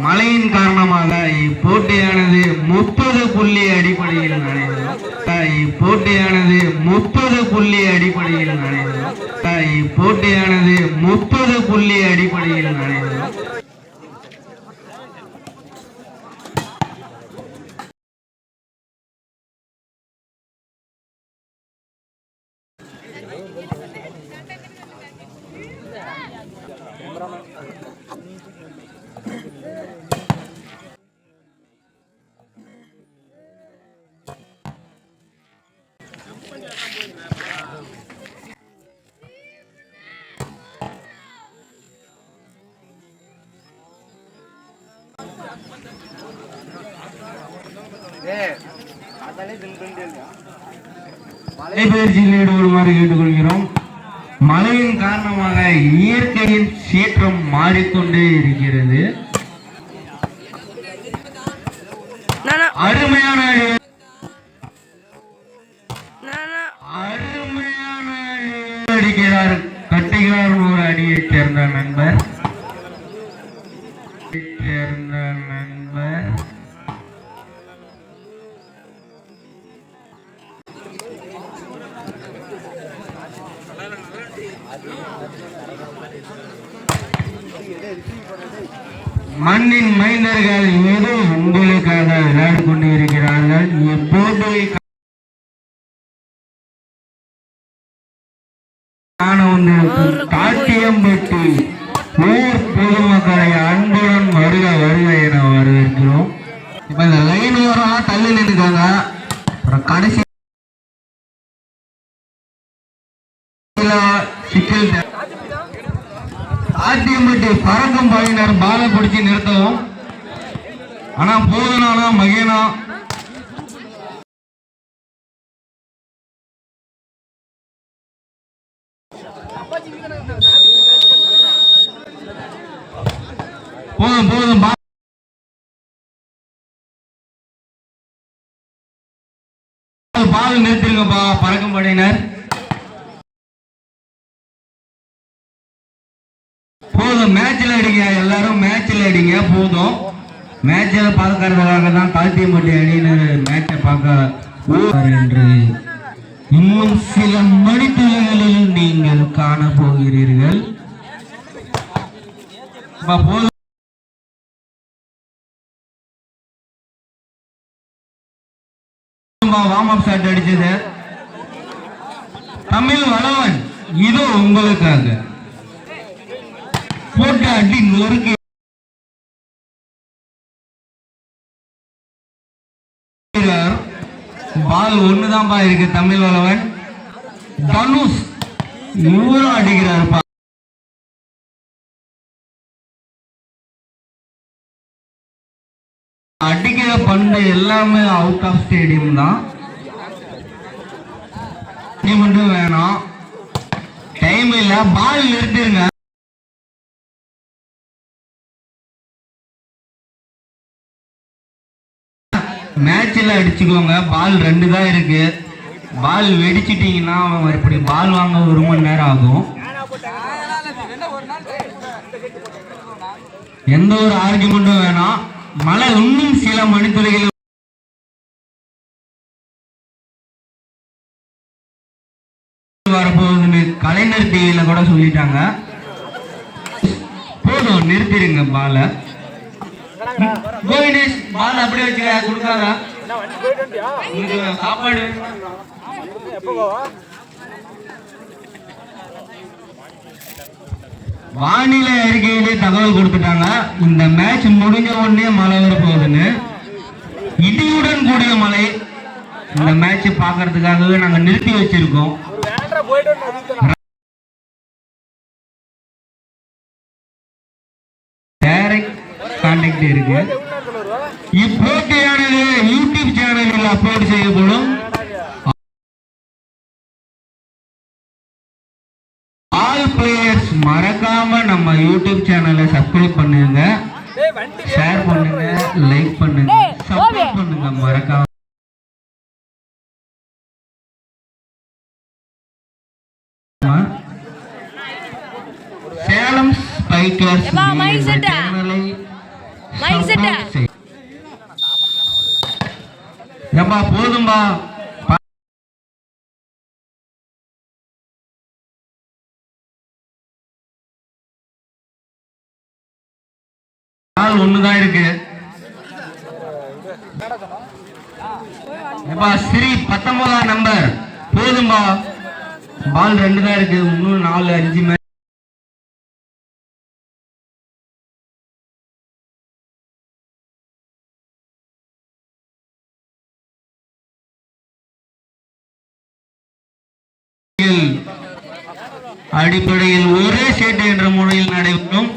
மழையின் காரணமாக இப்போட்டியானது முப்பது புள்ளி அடிப்படையில் நடைபெறும். இப்போட்டியானது முப்பது புள்ளி அடிப்படையில் நடைபெறும். இப்போட்டியானது முப்பது புள்ளி அடிப்படையில் நடைபெறும். நடைபயிற்சியில் ஈடுபடுமாறு கேட்டுக்கொள்கிறோம். மழையின் காரணமாக இயற்கையின் சீற்றம் மாறிக்கொண்டே இருக்கிறது. அருமையான அருமையான அடி அடிக்கிறார் கட்டுகிறார் ஒரு அடியைச் சேர்ந்த நண்பர். மண்ணின் மைந்தர்கள் மீது உங்களுக்காக விளையாடி கொண்டிருக்கிறார்கள் இப்போது காண காட்டியம்பட்டி ஊர் பொதுமக்களை அன்புடன் வருக வருக என வரவேற்கிறோம். இப்ப இந்த லைன் ஓரம் தள்ளி நின்றுக்காங்க. அப்புறம் கடைசி சிக்கல் ஆட்டியம்பட்டி பறக்கும் பாயினர் பாலை பிடிச்சி நிறுத்தவும். ஆனா போதனானா மகேனா. போதும் போதும் பால் நிறுத்திருங்கப்பா பறக்கும் படையினர் போதும். மேட்ச்ல அடிங்க எல்லாரும் மேட்ச்ல அடிங்க போதும். மேட்சில் பார்க்கறதுக்காக தான் காத்தியம்பட்டி அணியினர் மேட்சை பார்க்க என்று இன்னும் சில மணித்துளிகளில் நீங்கள் காண போகிறீர்கள் போதும். வார்ம் அப் ஷாட் அடிச்சது. தமிழ் வளவன் இதோ உங்களுக்காக. போட்டு அடி நொறுக்கு. பால் ஒண்ணுதான்ப்பா இருக்கு தமிழ் வளவன். தனுஷ் இவரும் அடிக்கிறாருப்பா. அடிக்கிற பந்து எல்லாமே அவுட் ஆஃப் ஸ்டேடியம் தான். நீ மட்டும் வேணாம். டைம் இல்ல பால் நிறுத்திருங்க. மேட்ச்ல அடிச்சுக்கோங்க. பால் ரெண்டு தான் இருக்கு. பால் வெடிச்சிட்டிங்கன்னா அவன் இப்படி பால் வாங்க ஒரு மணி நேரம் ஆகும். எந்த ஒரு ஆர்குமெண்ட்டும் வேணாம். மழை இன்னும் சில மணித்துறைகள் வரப்போகுதுன்னு கலைஞர் டிவியில கூட சொல்லிட்டாங்க. போதும் நிறுத்திடுங்க பாலை கோவினேஷ் பால் அப்படியே வச்சுக்க கொடுக்காத உனக்கு சாப்பாடு? வானிலை அறிக்கையிலே தகவல் கொடுத்துட்டாங்க. இந்த மேட்ச் முடிஞ்ச உடனே மழை வர போகுதுன்னு. இடியுடன் கூடிய மழை. இந்த மேட்ச் பார்க்கறதுக்காகவே நாங்க நிறுத்தி வச்சிருக்கோம். கான்டாக்ட் இருக்கு இப்போட்டியானது யூடியூப் சேனலில் அப்லோட் செய்யப்படும். ஆல் பிளேயர்ஸ் மறக்காம நம்ம யூடியூப் சேனலை சப்ஸ்கிரைப் பண்ணுங்க. ஷேர் பண்ணுங்க லைக் பண்ணுங்க சப்ஸ்கிரைப் பண்ணுங்க. மறக்காம சேலம் ஸ்பைக்கர்ஸ் மைக் ஏப்பா போதும்பா. பால் ஒண்ணுதான் இருக்கு. ஏப்பா ஸ்ரீ பத்தொன்பதாம் நம்பர் போதும்பா. பால் ரெண்டு தான் இருக்கு. இன்னும் நாலு அஞ்சு அடிப்படையில் ஒரே சீட்டு என்ற முறையில் நடைபெறும்.